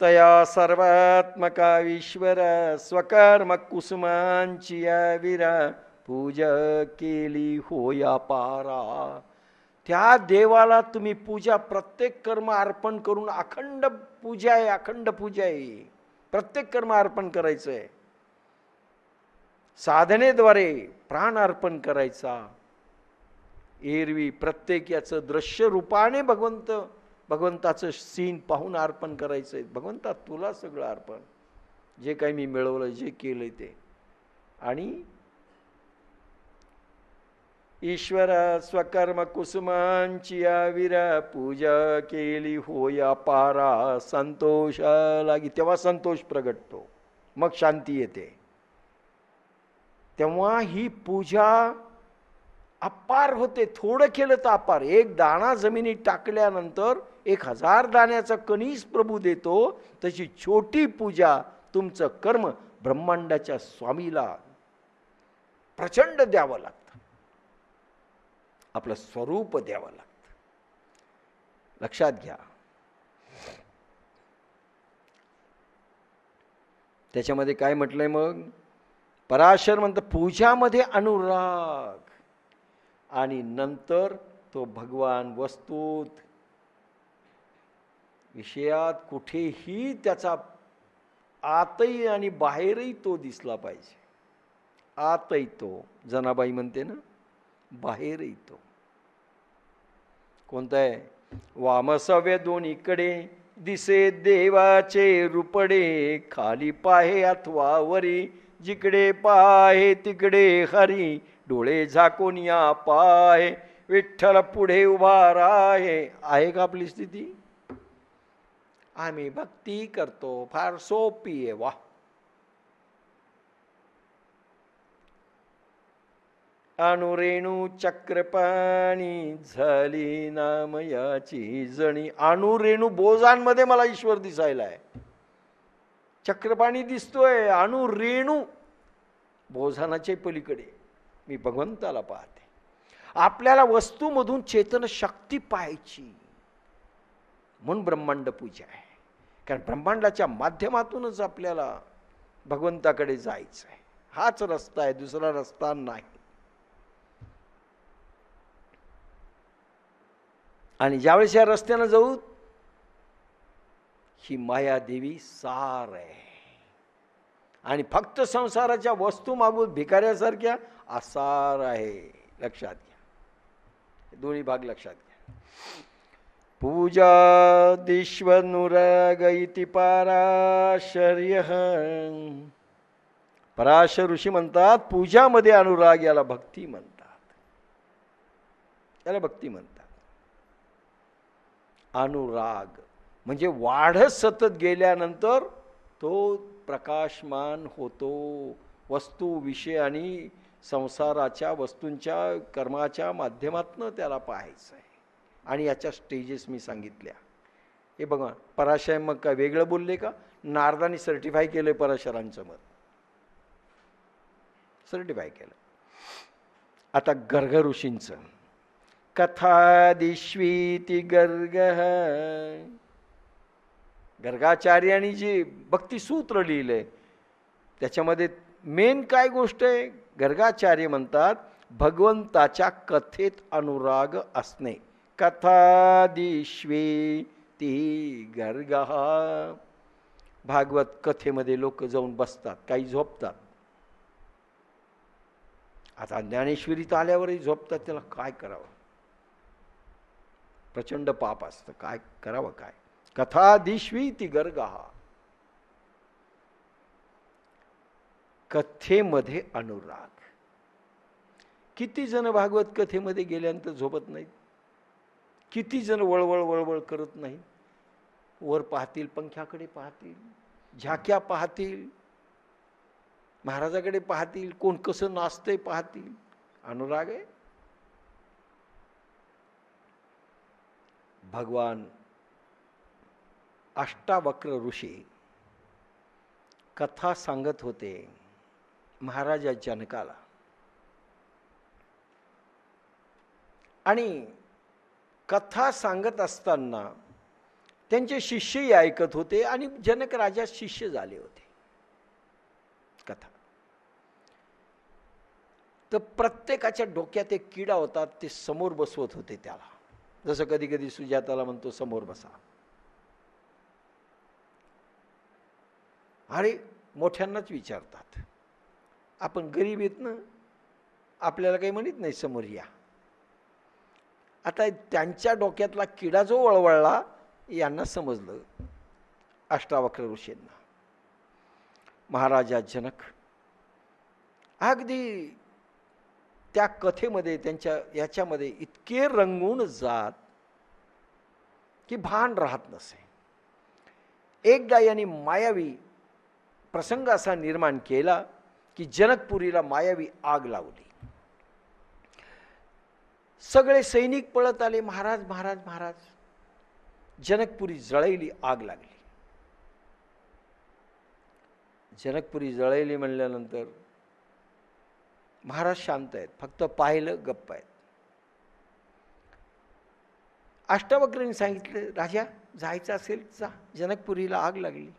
तया सर्वात्मका ईश्वर स्वकर्म कुसुमांची या विरा पूजा केली होया पारा. त्या देवाला तुम्ही पूजा प्रत्येक कर्म अर्पण करून अखंड पूजा आहे अखंड पूजा आहे. प्रत्येक कर्म अर्पण करायचं आहे साधनेद्वारे प्राण अर्पण करायचा. एरवी प्रत्येक याचं दृश्य रूपाने भगवंत भगवंताचं सीन पाहून अर्पण करायचं आहे भगवंता तुला सगळं अर्पण. जे काही मी मिळवलं जे केलं ते. आणि ईश्वर स्वकर्म कुसुमांची विरा पूजा केली होया पारा संतोष लागी. तेव्हा संतोष प्रगटतो. मग शांती येते. तेव्हा ही पूजा अपार होते. थोडं केलं तर अपार. एक दाणा जमिनीत टाकल्यानंतर एक हजार दाण्याचा कणीस प्रभू देतो तशी छोटी पूजा तुमचं कर्म ब्रह्मांडाच्या स्वामीला प्रचंड द्यावं लागतं. आपलं स्वरूप द्यावं लागतं. लक्षात घ्या. त्याच्यामध्ये काय म्हटलंय मग? पराशर म्हणतं पूजामध्ये अनुराग. आणि नंतर तो भगवान वस्तूत विषयात कुठेही त्याचा आतही आणि बाहेरही तो दिसला पाहिजे. आतही तो. जनाबाई म्हणते ना बाहेरही तो. कोणता आहे वामसव्य दोन्हीकडे दिसे देवाचे रुपडे खाली पाहे अथवा वरी. जिकडे पाहे तिकडे हरी. डोळे झाकून या पाहे. विठ्ठल पुढे उभा राहे. आहे का आपली स्थिती? आम्ही भक्ती करतो फार सोपी आहे वा अनुरेणू चक्रपाणी झाली नामयाची जणी. अणुरेणू बोजांमध्ये मला ईश्वर दिसायला आहे. चक्रपाणी दिसतोय अणुरेणू बोझानाच्या पलीकडे. मी भगवंताला पाहते. आपल्याला वस्तूमधून चेतन शक्ती पाहायची. म्हणून ब्रह्मांड पूजा आहे. कारण ब्रह्मांडाच्या माध्यमातूनच आपल्याला भगवंताकडे जायचं आहे. हाच रस्ता आहे दुसरा रस्ता नाही. आणि ज्यावेळेस या रस्त्यानं जाऊ ही मायादेवी सार आहे. आणि फक्त संसाराच्या वस्तू मागून भिकाऱ्यासारख्या आसार आहे. लक्षात घ्या. दोन्ही भाग लक्षात घ्या. पूजा दिश्वनुराग इति पराशर्य। पराशर ऋषी म्हणतात पूजामध्ये अनुराग याला भक्ती म्हणतात. याला भक्ती म्हणतात. अनुराग म्हणजे वाढत सतत गेल्यानंतर तो प्रकाशमान होतो. वस्तू विषय आणि संसाराच्या वस्तूंच्या कर्माच्या माध्यमातनं त्याला पाहायचं आहे आणि याच्या स्टेजेस मी सांगितल्या. हे बघा पराशय मग काय वेगळं बोलले का? नारदाने सर्टिफाय केलं पराशरांचं मत. सर्टिफाय केलं. आता गर्ग ऋषींचं. कथादिश्वीती गर्ग गर्गाचार्याने जे भक्तिसूत्र लिहिलंय त्याच्यामध्ये मेन काय गोष्ट आहे? गर्गाचार्य म्हणतात भगवंताच्या कथेत अनुराग असणे. कथादिश्वे ती गर्ग. भागवत कथेमध्ये लोक जाऊन बसतात काही झोपतात. आता ज्ञानेश्वरीत आल्यावरही झोपतात त्याला काय करावं? प्रचंड पाप असतं काय करावं काय? कथादिश्वी ती गर्गा. कथेमध्ये अनुराग. किती जण भागवत कथेमध्ये गेल्यानंतर झोपत नाहीत? किती जण वळवळ वळवळ करत नाही. वर पाहतील पंख्याकडे पाहतील झाक्या पाहतील महाराजाकडे पाहतील कोण कसं नाचतंय पाहतील. अनुराग आहे. भगवान अष्टावक्र ऋषी कथा सांगत होते महाराजा जनकाला. आणि कथा सांगत असताना त्यांचे शिष्यही ऐकत होते आणि जनक राजा शिष्य झाले होते. कथा. तर प्रत्येकाच्या डोक्यात एक किडा होता ते समोर बसवत होते त्याला. जसं कधी कधी सुजाताला म्हणतो समोर बसा. अरे मोठ्यांनाच विचारतात आपण गरीब आहेत ना? आपल्याला काही म्हणत नाही समोर या. आता त्यांच्या डोक्यातला किडा जो वळवळला यांना समजलं. अष्टावक्र ऋषींना. महाराजा जनक अगदी त्या कथेमध्ये त्यांच्या याच्यामध्ये इतके रंगून जात की भान राहत नसे. एकदा यांनी मायावी प्रसंग असा निर्माण केला की जनकपुरीला मायावी आग लावली. सगळे सैनिक पळत आले. महाराज महाराज महाराज. जनकपुरी जळैली आग लागली. जनकपुरी जळैली म्हणल्यानंतर महाराज शांत आहेत. फक्त पाहिलं गप्प आहेत. अष्टावक्रांनी सांगितलं राजा जायचं असेल जा. जनकपुरीला आग लागली.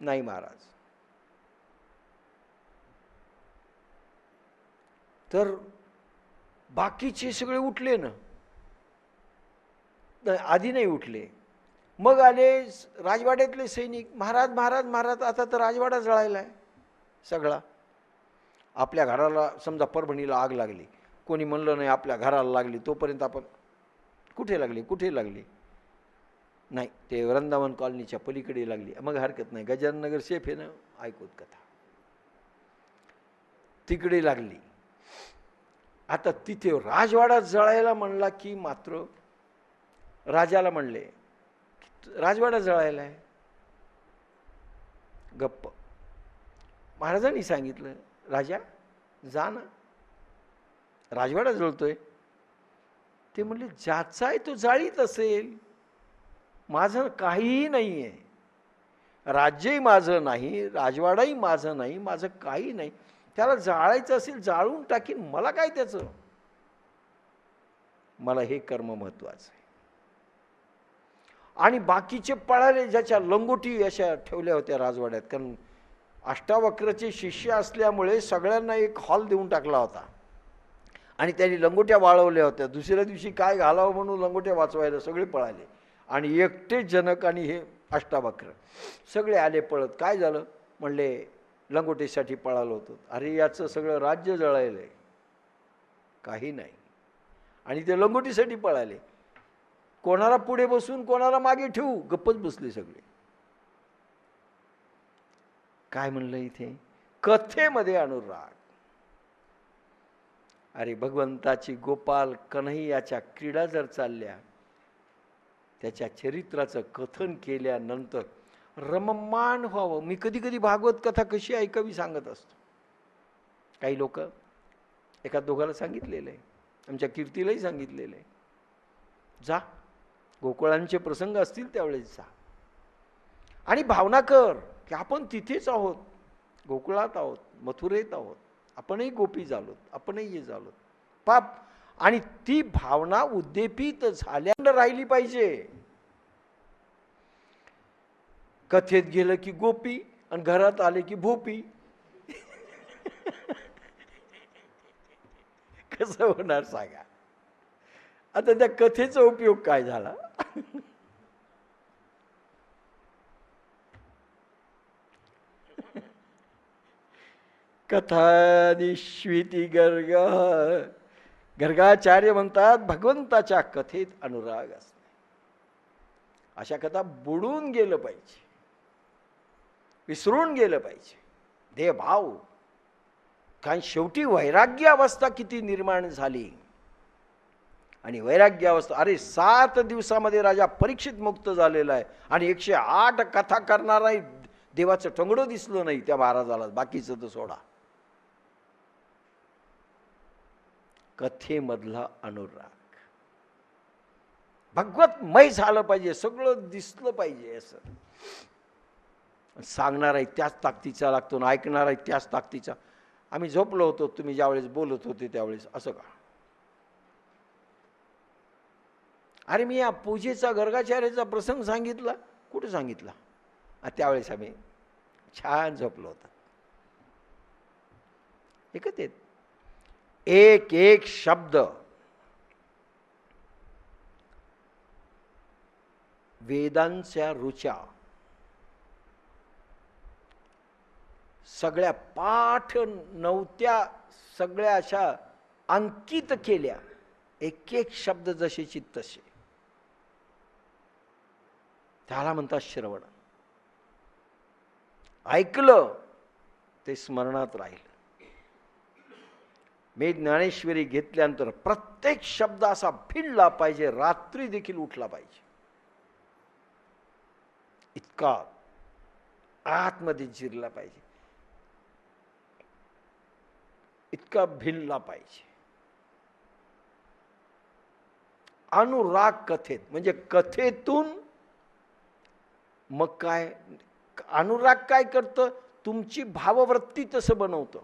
नाही महाराज. तर बाकीचे सगळे उठले ना. आधी नाही उठले. मग आले स- राजवाड्यातले सैनिक महाराज महाराज महाराज आता तर राजवाडा जळायला आहे सगळा. आपल्या घराला समजा परभणीला आग लागली. कोणी म्हणलं नाही आपल्या घराला लागली तोपर्यंत आपण कुठे लागली कुठे लागली? नाही ते वृंदावन कॉलनीच्या पलीकडे लागली. मग हरकत नाही. गजाननगर सेफ आहे ना? ऐकूत कथा. तिकडे लागली. आता तिथे राजवाडा जळायला म्हणला की मात्र राजाला म्हणले राजवाडा जळायला आहे. गप्प. महाराजांनी सांगितलं राजा जा ना. राजवाडा जळतोय. ते म्हणले ज्याचा आहे तो जाळीत असेल. माझं काहीही नाही आहे राज्यही माझं नाही राजवाडाही माझं नाही माझं काही नाही. त्याला जाळायचं असेल जाळून टाकीन मला काय त्याचं? मला हे कर्म महत्वाचं आहे. आणि बाकीचे पळाले ज्याच्या लंगोटी अशा ठेवल्या होत्या राजवाड्यात कारण अष्टावक्रचे शिष्य असल्यामुळे सगळ्यांना एक हॉल देऊन टाकला होता. आणि त्यांनी लंगोट्या वाळवल्या होत्या. दुसऱ्या दिवशी काय घालावं म्हणून लंगोट्या वाचवायला सगळे पळाले. आणि एकटे जनक आणि हे अष्टावक्र सगळे आले पळत. काय झालं? म्हणले लंगोटीसाठी पळालो होतो. अरे याचं सगळं राज्य जळायलं आहे काही नाही. आणि ते लंगोटीसाठी पळाले. कोणाला पुढे बसून कोणाला मागे ठेवू गप्पच बसले सगळे. काय म्हणलं इथे? कथेमध्ये अनुराग. अरे भगवंताची गोपाल कन्हैयाच्या क्रीडा जर चालल्या त्याच्या चरित्राचं कथन केल्यानंतर रममान व्हावं. मी कधी कधी भागवत कथा कशी ऐकावी सांगत असतो. काही लोक एका दोघाला सांगितलेलं आहे आमच्या कीर्तीलाही सांगितलेलं आहे जा. गोकुळांचे प्रसंग असतील त्यावेळेस जा. आणि भावना कर की आपण तिथेच आहोत. गोकुळात आहोत मथुरेत आहोत. आपणही गोपी झालोत आपणही हे झालोत. पाप. आणि ती भावना उद्दीपित झाल्यानं राहिली पाहिजे. कथेत गेलं की गोपी आणि घरात आले की भोपी. कसं होणार सांगा? आता त्या कथेचा उपयोग काय झाला? कथानिश्विती गर्ग. गर्गाचार्य म्हणतात भगवंताच्या कथेत अनुराग असणे. अशा कथा बुडून गेलं पाहिजे. विसरून गेलं पाहिजे. दे भाव कारण शेवटी वैराग्य अवस्था किती निर्माण झाली. आणि वैराग्य अवस्था अरे सात दिवसामध्ये राजा परीक्षित मुक्त झालेला आहे. आणि एकशे आठ कथा करणारा देवाचं टंगडं दिसलं नाही त्या महाराजाला. बाकीचं तर सोडा. कथेमधला अनुराग. भगवतमय झालं पाहिजे. सगळं दिसलं पाहिजे असं. सांगणार आहे त्याच ताकदीचा लागतो ना ऐकणार आहे त्याच ताकदीचा. आम्ही झोपलो होतो तुम्ही ज्यावेळेस बोलत होते त्यावेळेस असं का? अरे मी या पूजेचा गर्गाचार्याचा प्रसंग सांगितला. कुठं सांगितला? त्यावेळेस आम्ही छान झोपलो होतो. एकच येत एक एक शब्द. वेदांच्या रुचा सगळ्या पाठ नव्हत्या सगळ्या अशा अंकित केल्या. एक एक शब्द जसेची तसे. त्याला म्हणतात श्रवण. ऐकलं ते स्मरणात राहील. मी ज्ञानेश्वरी घेतल्यानंतर प्रत्येक शब्द असा भिडला पाहिजे रात्री देखील उठला पाहिजे. इतका आतमध्ये जिरला पाहिजे. इतका भिनला पाहिजे. अनुराग कथेत म्हणजे कथेतून मग काय अनुराग काय करतं? तुमची भाववृत्ती तसं बनवतं.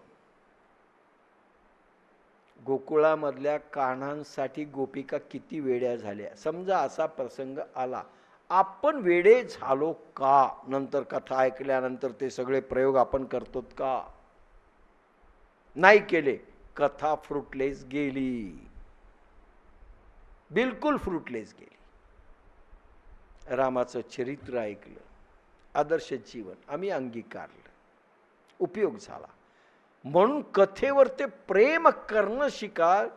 गोकुळामधल्या कान्हांसाठी गोपिका किती वेड्या झाल्या? समजा असा प्रसंग आला आपण वेडे झालो का? नंतर कथा ऐकल्यानंतर ते सगळे प्रयोग आपण करतो का? नाही केले कथा फ्रुटलेस गेली. बिलकुल फ्रुटलेस गेली. रामाचं चरित्र ऐकलं आदर्श जीवन आम्ही अंगीकारलं. उपयोग झाला. म्हणून कथेवर ते प्रेम करणं शिका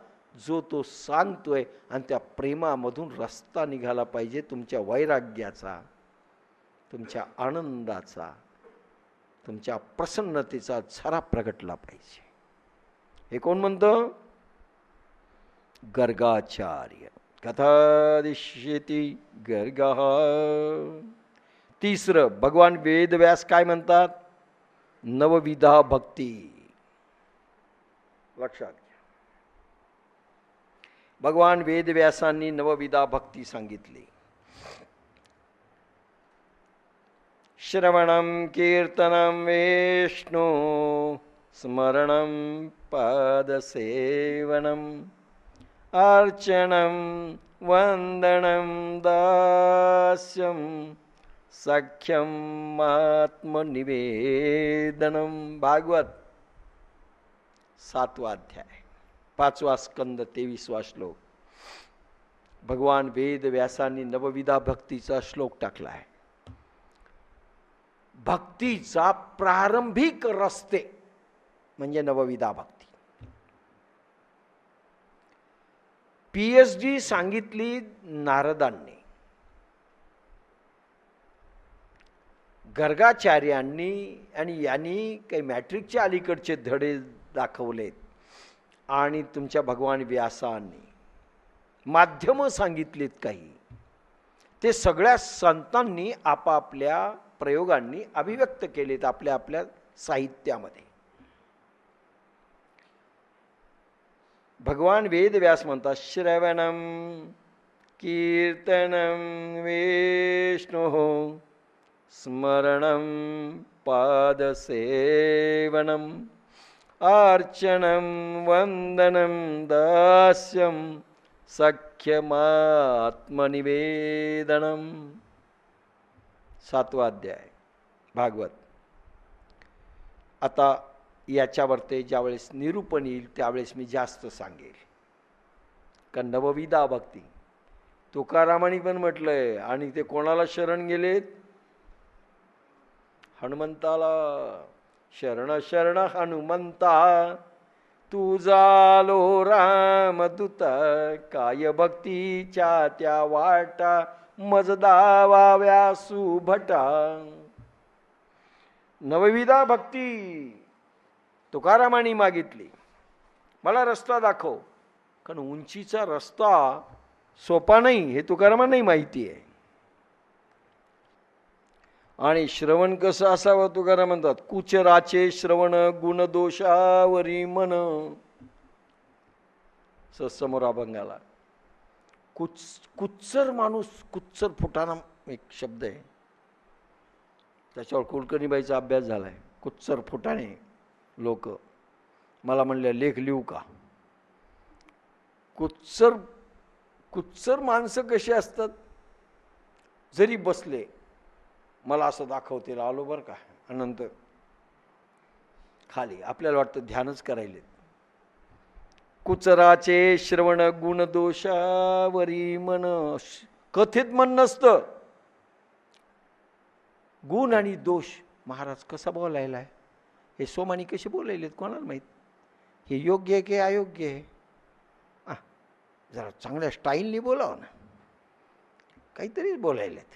जो तो सांगतोय आणि त्या प्रेमामधून रस्ता निघाला पाहिजे तुमच्या वैराग्याचा तुमच्या आनंदाचा तुमच्या प्रसन्नतेचा झरा प्रगटला पाहिजे. हे कोण म्हणतं? गर्गाचार्य. कथादिश्यती गर्गा. तिसरं भगवान वेदव्यास काय म्हणतात? नवविधा भक्ती. लक्षात घ्या. भगवान वेदव्यासांनी नवविधा भक्ती सांगितली. श्रवणं कीर्तनं विष्णु स्मरणं पादसेवनम् अर्चनं वन्दनं दास्यं सख्यं आत्मनिवेदनं. भागवत सातवा अध्याय पाचवा स्कंद तेवीसवा श्लोक. भगवान वेद व्यासांनी नवविधा भक्तीचा श्लोक टाकला आहे भक्तीचा प्रारंभिक रस्ते. म्हणजे नवविधा भक्ती. पी एच डी सांगितली नारदांनी. गर्गाचार्यांनी आणि यांनी काही मॅट्रिकचे अलीकडचे धडे दाखवलेत. आणि तुमच्या भगवान व्यासांनी माध्यमं सांगितलीत काही. ते सगळ्या संतांनी आपापल्या प्रयोगांनी अभिव्यक्त केलेत आपल्या आपल्या साहित्यामध्ये. भगवान वेदव्यास म्हणतात श्रवणम कीर्तनम विष्णु स्मरणं पादसेवनम् अर्चनं वन्दनं दास्यं सख्यमात्मनिवेदनम् सातवा अध्याय भागवत. आता याच्यावरती ज्यावेळेस निरूपण येईल त्यावेळेस मी जास्त सांगेल. का नवविदा भक्ती. तुकारामाने पण म्हटलंय आणि ते कोणाला शरण गेलेत? हनुमंताला. शरण शरण हनुमंता तू जालो रामदूत काय भक्तीच्या त्या वाटा मज दावाव्या सुभटा नवविधा भक्ती. तुकारामाने मागितली. मला रस्ता दाखव. कारण उंचीचा रस्ता सोपा नाही हे तुकारामांनाही माहिती आहे. आणि श्रवण कसं असावं तुकाराम म्हणतात? कुचराचे श्रवण गुणदोषावरी मन. समोर अभंगाला. कुच कुच्चर माणूस कुच्चर फुटाणा एक शब्द आहे. त्याच्यावर कुलकर्णीबाईचा अभ्यास झाला आहे कुच्चर फुटाणे. लोक. मला म्हणले लेख लिहू का? कुच्चर कुत्सर माणसं कशी असतात? जरी बसले मला असं दाखवतील आलो बरं का? अनंत खाली. आपल्याला वाटतं ध्यानच करायले कुचराचे श्रवण गुण दोषावरी मन कथित मन नसतं. गुण आणि दोष. महाराज कसा बोलायला आहे हे सोमानी कसे बोलायलेत कोणाला माहीत? हे योग्य आहे की अयोग्य आहे? आ, जरा चांगल्या स्टाईलनी बोलावं ना. काहीतरी बोलायलेत.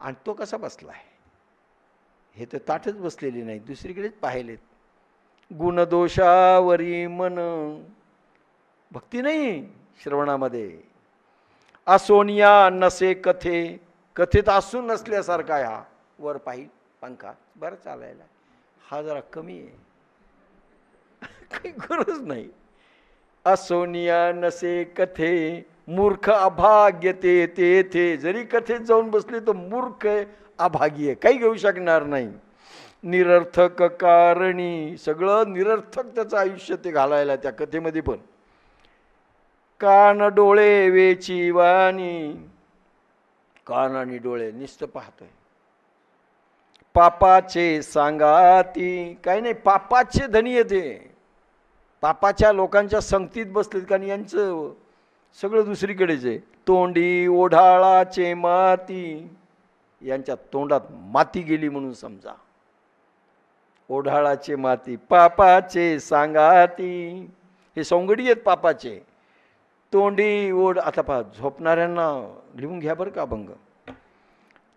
आणि तो कसा बसला आहे? हे तर ताटच बसलेले नाही दुसरीकडेच पाहिलेत. गुणदोषावरी मन. भक्ती नाही श्रवणामध्ये. असोनिया नसे कथे कथेत असून नसल्यासारखा हा वर पाहिल पंखा बरं चालायला. हा जरा कमी आहे. काही गरज नाही. असोनिया नसे कथे मूर्ख अभाग्य ते तेथे. जरी कथेत जाऊन बसले तर मूर्ख अभागी आहे. काही घेऊ शकणार नाही. निरर्थक कारणी. सगळं निरर्थक त्याचं आयुष्य ते घालायला त्या कथेमध्ये पण. कान डोळे वेची वाणी कान आणि डोळे निस्त पाहतोय. पापाचे सांगाती. काही नाही पापाचे धनी येते पापाच्या लोकांच्या संगतीत बसलेत कारण यांचं? सगळं दुसरीकडेच आहे. तोंडी ओढाळाचे माती. यांच्या तोंडात माती गेली म्हणून समजा. ओढाळाचे माती पापाचे सांगाती. हे सौंगडी आहेत पापाचे. तोंडी ओढ आता पहा झोपणाऱ्यांना लिहून घ्या बरं का अभंग.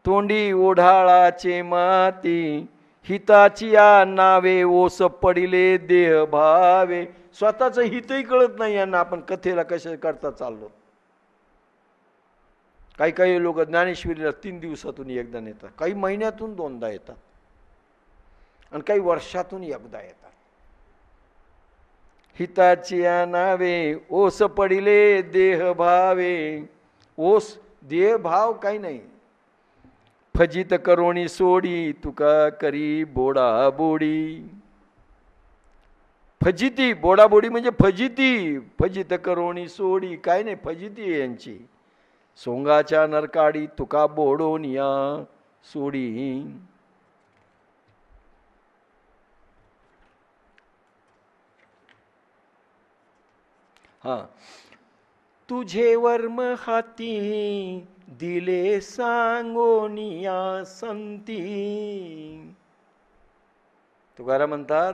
तोंडी ओढाळाचे माती हिताची या नावे ओस पडिले देह भावे. स्वतःचं हितही कळत नाही यांना आपण कथेला कशा करता चाललो? काही काही लोक ज्ञानेश्वरीला तीन दिवसातून एकदा येतात काही महिन्यातून दोनदा येतात आणि काही वर्षातून एकदा येतात. हिताची या नावे ओस पडिले देह भावे. ओस देह भाव काही नाही. फजित करोणी सोडी तुका करी बोडा बोडी फजिती बोडाबोडी म्हणजे फजिती फजित करोणी सोडी. काय नाही फजिती यांची. सोंगाच्या नरकाडी तुका बोडोन या सोडी. हा. तुझे वर्म हाती दिले सांगोनिया संती. तुकाराम म्हणतात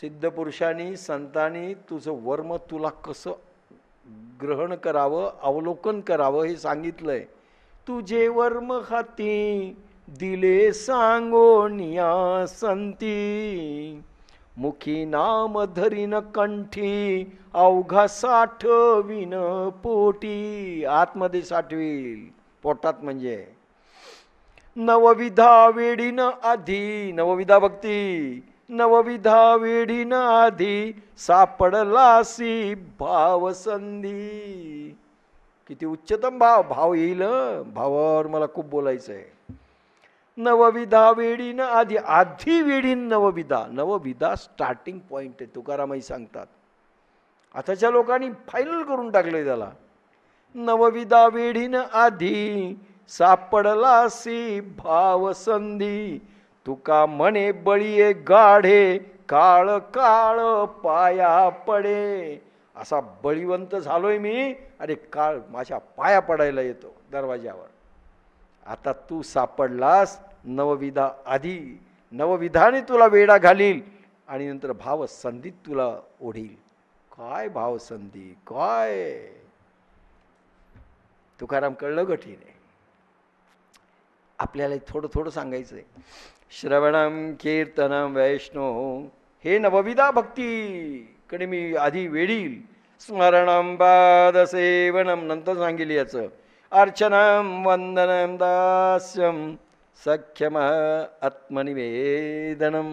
सिद्ध पुरुषांनी संतांनी तुझं वर्म तुला कसं ग्रहण करावं अवलोकन करावं हे सांगितलंय. तुझे वर्म हाती दिले सांगोनिया संती. मुखी नाम धरीन कंठी अवघा साठविन पोटी. आतमध्ये साठवील पोटात म्हणजे. नवविधा वेडीन आधी नवविधा भक्ती. नवविधा वेडीन आधी सापडलासी भावसंधी किती उच्चतम भाव भाव येईल भावावर मला खूप बोलायचं आहे नवविधा वेडीन आधी आधी वेडीन नवविधा. नवविधा स्टार्टिंग पॉईंट आहे तुकारामही सांगतात. आताच्या लोकांनी फायनल करून टाकलंय त्याला. नवविधा वेडीन आधी सापडलासी भावसंधी तुका म्हणे बळीये गाढे काळ काळ पाया पडे. असा बळीवंत झालोय मी अरे काळ माझ्या पाया पडायला येतो दरवाज्यावर. आता तू सापडलास नवविधा आधी नवविधाने तुला वेडा घालील आणि नंतर भाव संधीत तुला ओढील. काय भाव संधी काय? तुकाराम कळलं कठीण आहे आपल्याला थोडं थोडं सांगायचं आहे श्रवणम कीर्तनम वैष्णो हे नवविधा भक्तीकडे मी आधी वेडील स्मरणम पादसेवनम नंतर सांगेल याचं. अर्चनं वन्दनं दास्यं सख्यम् आत्मनिवेदनम्।